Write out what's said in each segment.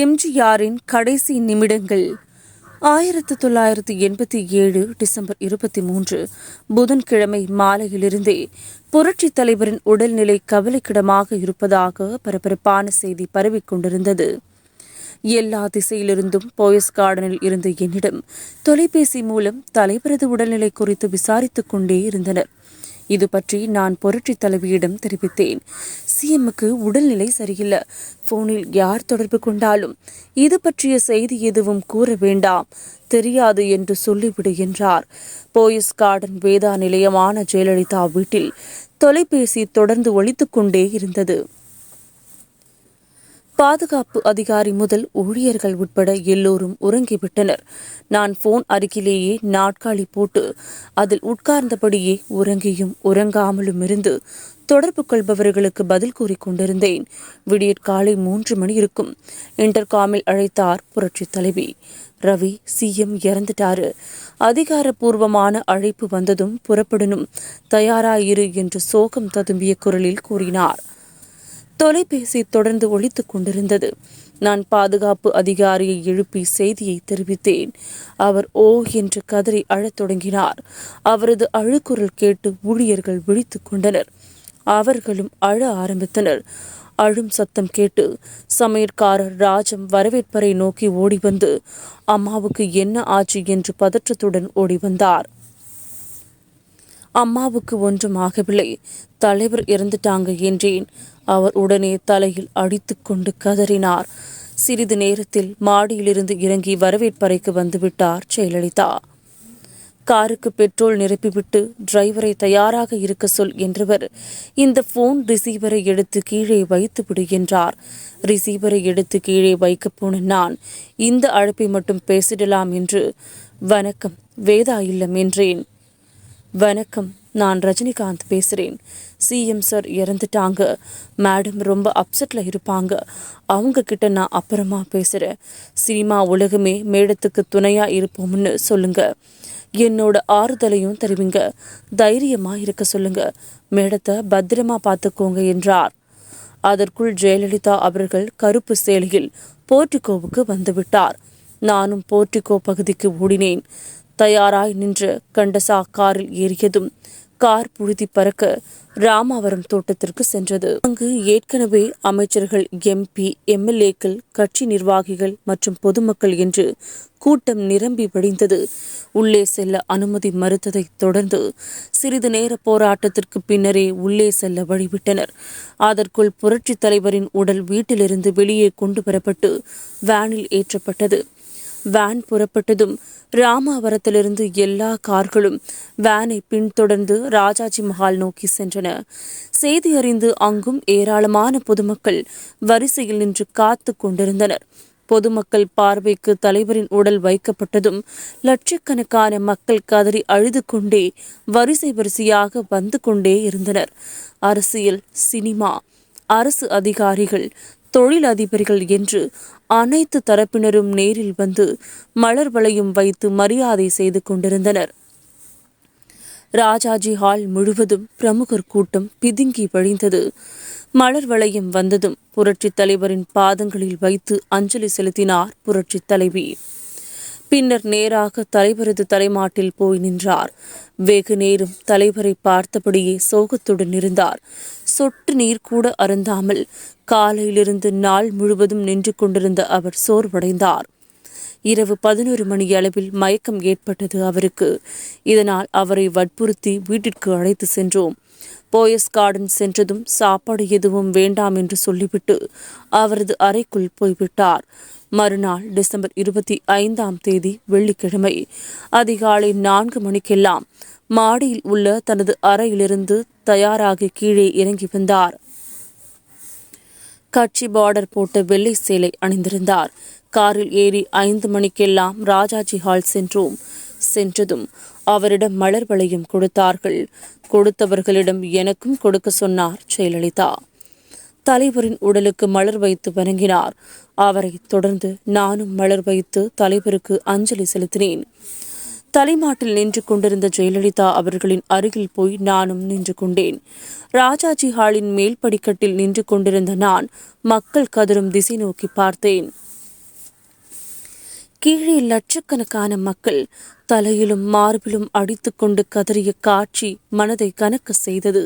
எம்ஜிஆரின் கடைசி நிமிடங்கள். ஆயிரத்து தொள்ளாயிரத்து எண்பத்தி ஏழு டிசம்பர் இருபத்தி மூன்று புதன்கிழமை மாலையிலிருந்தே புரட்சித் தலைவரின் உடல்நிலை கவலைக்கிடமாக இருப்பதாக பரபரப்பான செய்தி பரவிக்கொண்டிருந்தது எல்லா திசையிலிருந்தும் போயஸ் கார்டனில் இருந்த என்னிடம் தொலைபேசி மூலம் தலைவரது உடல்நிலை குறித்து விசாரித்துக் கொண்டே இருந்தனர். இது பற்றி நான் புரட்சி தலைவியிடம் தெரிவித்தேன். சிஎம்முக்கு உடல்நிலை சரியில்லை. போனில் யார் தொடர்பு கொண்டாலும் இது பற்றிய செய்தி எதுவும் கூற வேண்டாம். தெரியாது என்று சொல்லிவிடு என்றார். போயஸ் கார்டன் வேதா நிலையமான ஜெயலலிதா வீட்டில் தொலைபேசி தொடர்ந்து ஒழித்துக்கொண்டே இருந்தது. பாதுகாப்பு அதிகாரி முதல் ஊழியர்கள் உட்பட எல்லோரும் உறங்கிவிட்டனர். நான் போன் அருகிலேயே நாட்காலி போட்டு அதில் உட்கார்ந்தபடியே உறங்கியும் உறங்காமலும் இருந்து தொடர்பு கொள்பவர்களுக்கு பதில் கூறி கொண்டிருந்தேன். விடியற்காலை மூன்று மணி இருக்கும். இன்டர்காமில் அழைத்தார் புரட்சி தலைவி. ரவி சிஎம் இறந்துட்டாரு. அதிகாரப்பூர்வமான அழைப்பு வந்ததும் புறப்படணும் தயாராயிரு என்று சோகம் ததும்பிய குரலில் கூறினார். தொலைபேசி தொடர்ந்து ஒழித்துக் கொண்டிருந்தது. நான் பாதுகாப்பு அதிகாரியை எழுப்பி செய்தியை தெரிவித்தேன். அவர் ஓ என்று கதறி அழத் தொடங்கினார். அவரது அழுக்குரல் கேட்டு ஊழியர்கள் விழித்து கொண்டனர். அவர்களும் அழ ஆரம்பித்தனர். அழும் சத்தம் கேட்டு சமையற்காரர் ராஜம் வரவேற்பரை நோக்கி ஓடி வந்து அம்மாவுக்கு என்ன ஆச்சு? என்று பதற்றத்துடன் ஓடி வந்தார் அம்மாவுக்கு ஒன்றும் ஆகவில்லை. தலைவர் இறந்துட்டாங்க என்றேன். அவர் உடனே தலையில் அடித்துக்கொண்டு கதறினார். சிறிது நேரத்தில் மாடியிலிருந்து இறங்கி வரவேற்பறைக்கு வந்துவிட்டார் ஜெயலலிதா. காருக்கு பெட்ரோல் நிரப்பிவிட்டு டிரைவரை தயாராக இருக்க சொல் என்றவர் இந்த போன் ரிசீவரை எடுத்து கீழே வைத்து விடு என்றார். ரிசீவரை எடுத்து கீழே வைக்கப் போன நான் இந்த அழைப்பை மட்டும் பேசிடலாம் என்று வணக்கம் வேதா இல்லம் என்றேன். வணக்கம் நான் ரஜினிகாந்த் பேசுகிறேன் சிஎம் சார் இறந்துட்டாங்க. மேடம் ரொம்ப அப்செட்டில் இருப்பாங்க. அவங்க கிட்ட நான் அப்புறமா பேசுகிறேன் சினிமா உலகமே மேடத்துக்கு துணையாக இருப்போம்னு சொல்லுங்கள் என்னோட ஆறுதலையும் தெரிவிங்க. தைரியமாக இருக்க சொல்லுங்கள் மேடத்தை பத்திரமா பார்த்துக்கோங்க என்றார். அதற்குள் ஜெயலலிதா அவர்கள் கருப்பு சேலையில் போர்டிகோவுக்கு வந்துவிட்டார் நானும் போர்டிகோ பகுதிக்கு ஓடினேன். தயாராய் நின்று கண்டசா காரில் ஏறியதும் கார் புழுதி பறக்க ராமாவரம் தோட்டத்திற்கு சென்றது. அங்கு ஏற்கனவே அமைச்சர்கள் எம்பி எம்எல்ஏக்கள் கட்சி நிர்வாகிகள் மற்றும் பொதுமக்கள் என்று கூட்டம் நிரம்பி வடிந்தது. உள்ளே செல்ல அனுமதி மறுத்ததை தொடர்ந்து சிறிது நேர போராட்டத்திற்கு பின்னரே உள்ளே செல்ல வழிவிட்டனர். அதற்குள் புரட்சித் தலைவரின் உடல் வீட்டிலிருந்து வெளியே கொண்டு வரப்பட்டு வேனில் ஏற்றப்பட்டது. வேன் புறப்பட்டதும் ராமாவரத்திலிருந்து எல்லா கார்களும் வேனை பின்தொடர்ந்து ராஜாஜி மஹால் நோக்கி சென்றன. செய்தி அறிந்து அங்கும் ஏராளமான பொதுமக்கள் வரிசையில் நின்று காத்து கொண்டிருந்தனர். பொதுமக்கள் பார்வைக்கு தலைவரின் உடல் வைக்கப்பட்டதும் லட்சக்கணக்கான மக்கள் கதறி அழுது கொண்டே வரிசை வரிசையாக வந்து கொண்டே இருந்தனர். அரசியல் சினிமா அரசு அதிகாரிகள் தொழிலதிபர்கள் என்று அனைத்து தரப்பினரும் நேரில் வந்து மலர் வளையும் வைத்து மரியாதை செய்து கொண்டிருந்தனர். ராஜாஜி ஹால் முழுவதும் பிரமுகர் கூட்டம் பிதுங்கி வழிந்தது. மலர் வளையம் வந்ததும் புரட்சித் தலைவரின் பாதங்களில் வைத்து அஞ்சலி செலுத்தினார் புரட்சித் தலைவி. பின்னர் நேராக தலைவரது தலைமாட்டில் போய் நின்றார். வெகு நேரம் தலைவரை பார்த்தபடியே சோகத்துடன் இருந்தார். சொட்டு நீர் கூட அருந்தாமல் காலையிலிருந்து நாள் முழுவதும் நின்று கொண்டிருந்த அவர் சோர்வடைந்தார். இரவு பதினோரு மணி அளவில் மயக்கம் ஏற்பட்டது அவருக்கு. இதனால் அவரை வற்புறுத்தி வீட்டிற்கு அழைத்து சென்றோம். போயஸ் கார்டன் சென்றதும் சாப்பாடு எதுவும் வேண்டாம் என்று சொல்லிவிட்டு அவரது அறைக்குள் போய்விட்டார். மறுநாள் டிசம்பர் இருபத்தி ஐந்தாம் தேதி வெள்ளிக்கிழமை. அதிகாலை நான்கு மணிக்கெல்லாம் மாடியில் உள்ள தனது அறையிலிருந்து தயாராகி கீழே இறங்கி வந்தார். கட்சி பார்டர் போட்ட வெள்ளை சேலை அணிந்திருந்தார். காரில் ஏறி ஐந்து மணிக்கெல்லாம் ராஜாஜி ஹால் சென்றோம். சென்றதும் அவரிடம் மலர் வளையம் கொடுத்தார்கள். கொடுத்தவர்களிடம் எனக்கும் கொடுக்க சொன்னார் ஜெயலலிதா. தலைவரின் உடலுக்கு மலர் வைத்து வணங்கினார். அவரை தொடர்ந்து நானும் மலர் வைத்து தலைவருக்கு அஞ்சலி செலுத்தினேன். தலைமாட்டில் நின்று கொண்டிருந்த ஜெயலலிதா அவர்களின் அருகில் போய் நானும் நின்று கொண்டேன். ராஜாஜி ஹாலின் மேல் படிக்கட்டில் நின்று கொண்டிருந்த நான் மக்கள் கதரும் திசை நோக்கி பார்த்தேன். கீழே லட்சக்கணக்கான மக்கள் தலையிலும் மார்பிலும் அடித்துக்கொண்டு கதறிய காட்சி மனதை கணக்க செய்தது.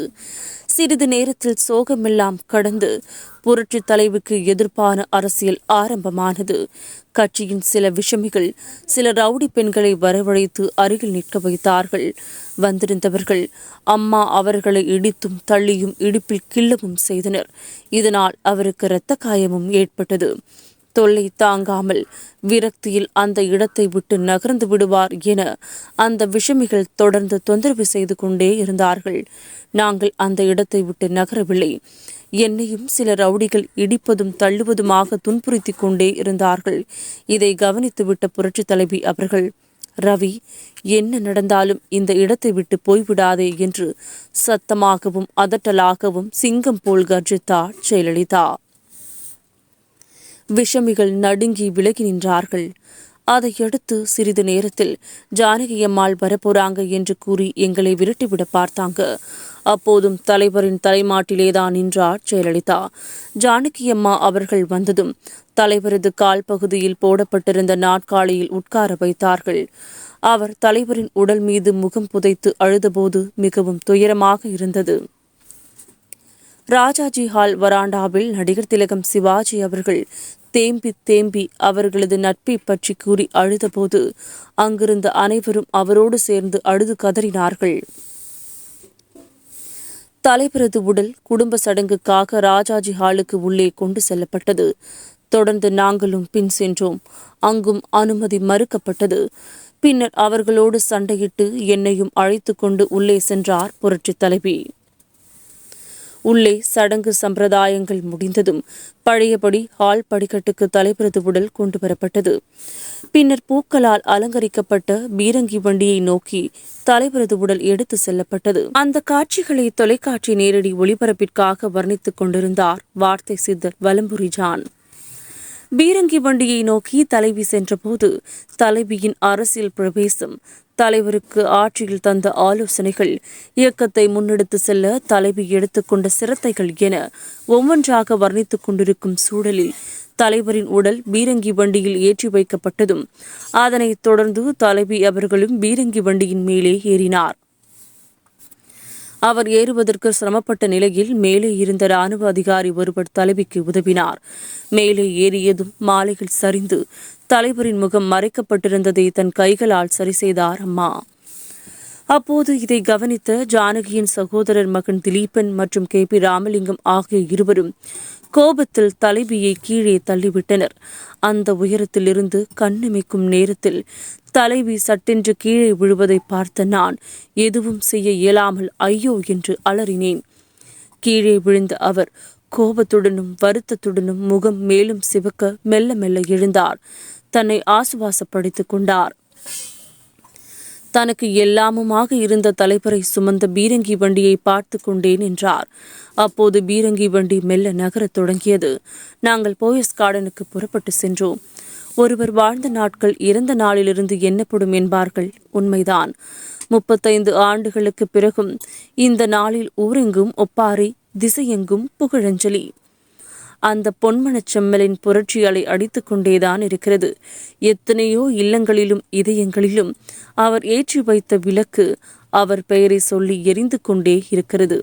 சிறிது நேரத்தில் சோகமெல்லாம் கடந்து புரட்சி தலைவுக்கு எதிர்ப்பான அரசியல் ஆரம்பமானது. கட்சியின் சில விஷமிகள் சில ரவுடி பெண்களை வரவழைத்து அருகில் நிற்க வைத்தார்கள். வந்திருந்தவர்கள் அம்மா அவர்களை இடித்தும் தள்ளியும் இடுப்பில் கிள்ளவும் செய்தனர். இதனால் அவருக்கு இரத்த காயமும் ஏற்பட்டது. தொல்லை தாங்காமல் விரக்தியில் அந்த இடத்தை விட்டு நகர்ந்து விடுவார் என அந்த விஷமிகள் தொடர்ந்து தொந்தரவு செய்து கொண்டே இருந்தார்கள். நாங்கள் அந்த இடத்தை விட்டு நகரவில்லை. என்னையும் சில ரவுடிகள் இடிப்பதும் தள்ளுவதுமாக துன்புறுத்திக் கொண்டே இருந்தார்கள். இதை கவனித்துவிட்ட புரட்சித் தலைவி அவர்கள் ரவி என்ன நடந்தாலும் இந்த இடத்தை விட்டு போய்விடாதே என்று சத்தமாகவும் அதட்டலாகவும் சிங்கம் போல் கர்ஜித்தார் ஜெயலலிதா விஷமிகள் நடுங்கி விலகி நின்றார்கள். அதையடுத்து சிறிது நேரத்தில் ஜானகி அம்மாள் வரப்போறாங்க என்று கூறி எங்களை விரட்டிவிட பார்த்தாங்க. அப்போதும் தலைவரின் தலைமாட்டிலேதான் நின்றார் ஜெயலலிதா. ஜானகி அம்மா அவர்கள் வந்ததும் தலைவரது கால் பகுதியில் போடப்பட்டிருந்த நாட்காலியில் உட்கார வைத்தார்கள். அவர் தலைவரின் உடல் மீது முகம் புதைத்து அழுதபோது மிகவும் துயரமாக இருந்தது. ராஜாஜி ஹால் வராண்டாவில் நடிகர் திலகம் சிவாஜி அவர்கள் தேம்பி தேம்பி அவர்களது நட்பை பற்றி கூறி அழுதபோது அங்கிருந்த அனைவரும் அவரோடு சேர்ந்து அழுது கதறினார்கள். தலைவரது உடல் குடும்ப சடங்குக்காக ராஜாஜி ஹாலுக்கு உள்ளே கொண்டு செல்லப்பட்டது. தொடர்ந்து நாங்களும் பின் சென்றோம். அங்கும் அனுமதி மறுக்கப்பட்டது. பின்னர் அவர்களோடு சண்டையிட்டு என்னையும் அழைத்து கொண்டு உள்ளே சென்றார் புரட்சித் தலைவி. உள்ளே சடங்கு சம்பிரதாயங்கள் முடிந்ததும் பழையபடி ஹால் படிக்கட்டுக்கு தலைப்பிரது உடல் கொண்டு வரப்பட்டது. பின்னர் பூக்களால் அலங்கரிக்கப்பட்ட பீரங்கி வண்டியை நோக்கி தலைவரது உடல் எடுத்து செல்லப்பட்டது. அந்த காட்சிகளை தொலைக்காட்சி நேரடி ஒளிபரப்பிற்காக வர்ணித்துக் கொண்டிருந்தார் வார்த்தை சித்தர் வலம்புரி ஜான். பீரங்கி வண்டியை நோக்கி தலைவி சென்றபோது தலைவியின் அரசியல் பிரவேசம் தலைவருக்கு ஆட்சியில் தந்த ஆலோசனைகள் இயக்கத்தை முன்னெடுத்து செல்ல தலைவி எடுத்துக்கொண்ட சிரத்தைகள் என ஒவ்வொன்றாக வர்ணித்துக் கொண்டிருக்கும் சூழலில் தலைவரின் உடல் பீரங்கி வண்டியில் ஏற்றி வைக்கப்பட்டதும் அதனைத் தொடர்ந்து தலைவி அவர்களும் பீரங்கி வண்டியின் மேலே ஏறினார். அவர் ஏறுவதற்கு சிரமப்பட்ட நிலையில் மேலே இருந்த ராணுவ அதிகாரி ஒருவர் தலைவிக்கு உதவினார். மேலே ஏறியதும் மாலைகள் சரிந்து தலைவரின் முகம் மறைக்கப்பட்டிருந்ததை தன் கைகளால் சரி செய்தார் அம்மா. அப்போது இதை கவனித்த ஜானகியின் சகோதரர் மகன் திலீபன் மற்றும் கே பி ராமலிங்கம் ஆகிய இருவரும் கோபத்தில் தலைவியை கீழே தள்ளிவிட்டனர். அந்த உயரத்திலிருந்து கண்ணிமைக்கும் நேரத்தில் தலைவி சட்டென்று கீழே விழுவதை பார்த்த நான் எதுவும் செய்ய இயலாமல் ஐயோ என்று அலறினேன். கீழே விழுந்த அவர் கோபத்துடனும் வருத்தத்துடனும் முகம் மேலும் சிவக்க மெல்ல மெல்ல எழுந்தார். தன்னை ஆசுவாசப்படுத்திக் கொண்டார். தனக்கு எல்லாமுமாக இருந்த தலைப்பரை சுமந்த பீரங்கி வண்டியை பார்த்து கொண்டேன் என்றார். அப்போது பீரங்கி வண்டி மெல்ல நகரத் தொடங்கியது. நாங்கள் போயஸ் கார்டனுக்கு புறப்பட்டு சென்றோம். ஒருவர் வாழ்ந்த நாட்கள் இறந்த நாளிலிருந்து எண்ணப்படும் என்பார்கள். உண்மைதான். முப்பத்தைந்து ஆண்டுகளுக்கு பிறகும் இந்த நாளில் ஊரெங்கும் ஒப்பாரி திசையெங்கும் புகழஞ்சலி. அந்த பொன்மனச் செம்மலின் புரட்சி அலை கொண்டேதான் இருக்கிறது. எத்தனையோ இல்லங்களிலும் இதயங்களிலும் அவர் ஏற்றி வைத்த விளக்கு அவர் பெயரை சொல்லி எரிந்து கொண்டே இருக்கிறது.